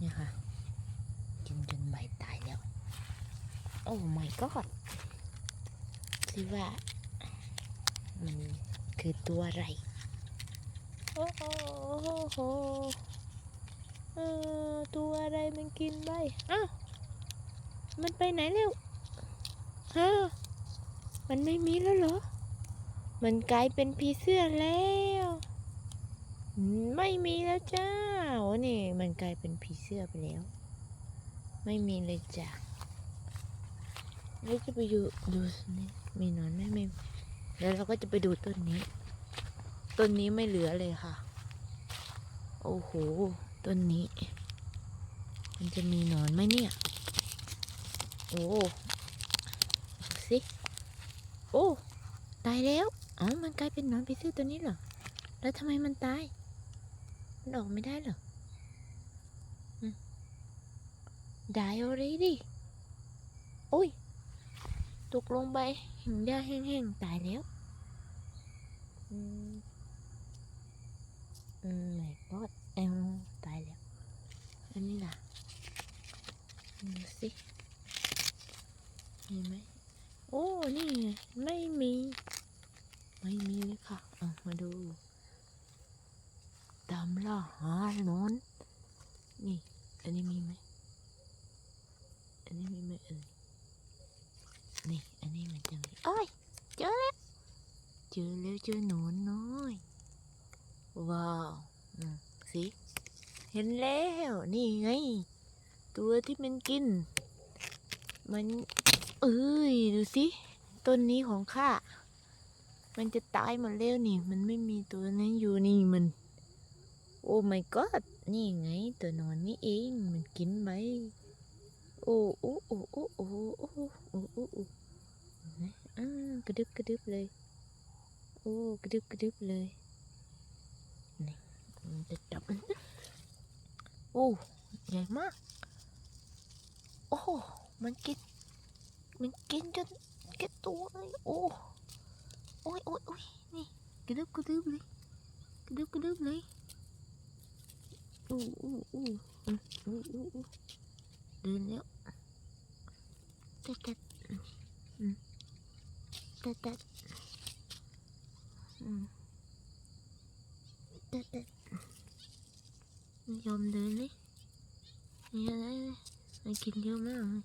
นี่ยค่ะกินจนใบตายแล้ว โอ้ my god สิดว่า มันคือตัวอะไร โอ้โหเออตัวอะไรมันกินใบอ้าวมันไปไหนแล้วฮะมันไม่มีแล้วเหรอ มันกลายเป็นผีเสื้อแล้ว ไม่มีแล้วจ้าโอ้นี่มันกลายเป็นผีเสื้อไปแล้ว ไม่มีเลยจ้ะเราจะไปดูดูสินี่มีนอนไหมไม่แล้วเราก็จะไปดูต้นนี้ ต้นนี้ไม่เหลือเลยค่ะ โอ้โห ต้นนี้ มันจะมีนอนไหมเนี่ย โอ้สิ โอ้ ตายแล้ว อ๋อ มันกลายเป็นหนอนผีเสื้อตัวนี้เหรอ แล้วทำไมมันตาย มันออกไม่ได้เหรอ Die already โอ้ย ตกลงไปหินหญ้าแห้งๆ ตายแล้ว อืมอืมไม่กอดเอ็มตายแล้ว อันนี้ล่ะดูสิมีไหม โอ้ นี่ไม่มี ไม่มีเลยค่ะเอามาดูตามล่าหาหนอนนี่ อันนี้มีไหมอันนี้มีไหมเอ่ยนี่ อันนี้มันจะมีโอ้ยเจอแล้วเจอแล้วเจอหนอนน้อย ว้าวอืมสิเห็นแล้วนี่ไง ตัวที่มันกิน มัน เอ้ย ดูสิ ต้นนี้ของข้า มันจะตายหมดแล้วนี่ มันไม่มีตัวนั้นอยู่นี่มัน โอ้ my god นี่ไงตัวนอนนี่เองมันกินไหมโอ้โอ้โอ้โอ้โอ้โอ้โอ้โอ้โอ้อ่ากระดึบกระดึบเลย โอ้กระดึบกระดึบเลยนี่มันจะจับโอ้ใหญ่มาก โอ้ มันกิน มันกินจนแก่ตัวเลย โอ้ โอ้ยโอ้ยโอ้ยนี่กระดึบกระดึบเลยกระดึบกระดึบเลยโอ้โอ้โอ้โอ้โอ้โอ้โอ้เดินแล้วตะแตะอืมแตะแตะอืมแตะแตะไม่ยอมเดินเลยนี่อะไรมันกินเยอะมากเลย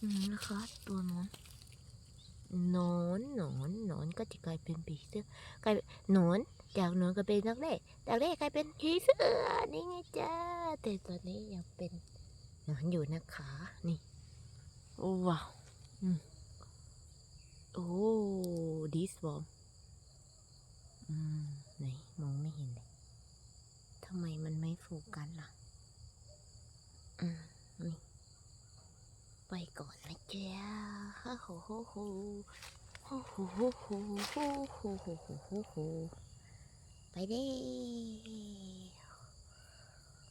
อืมนะคะตัวหนอน นอนหนอนหนอนก็จะกลายเป็นผีเสื้อกลายเป็นหนอนจากหนอนก็เป็นนักเล่จากเล่กลายเป็นผีเสื้อนี่ไงจ้าแต่ตอนนี้ยังเป็นหนอนอยู่นะคะนี่โอ้ว้าวอืมโอ้ดีสวอมอืมไหนมองไม่เห็นเลยทำไมมันไม่โฟกัสล่ะอืมนี่ไปก่อนนะจ๊ะ ฮ่าโหโหโหโหโหโหโหโหโหโหโหโหโหไปเด้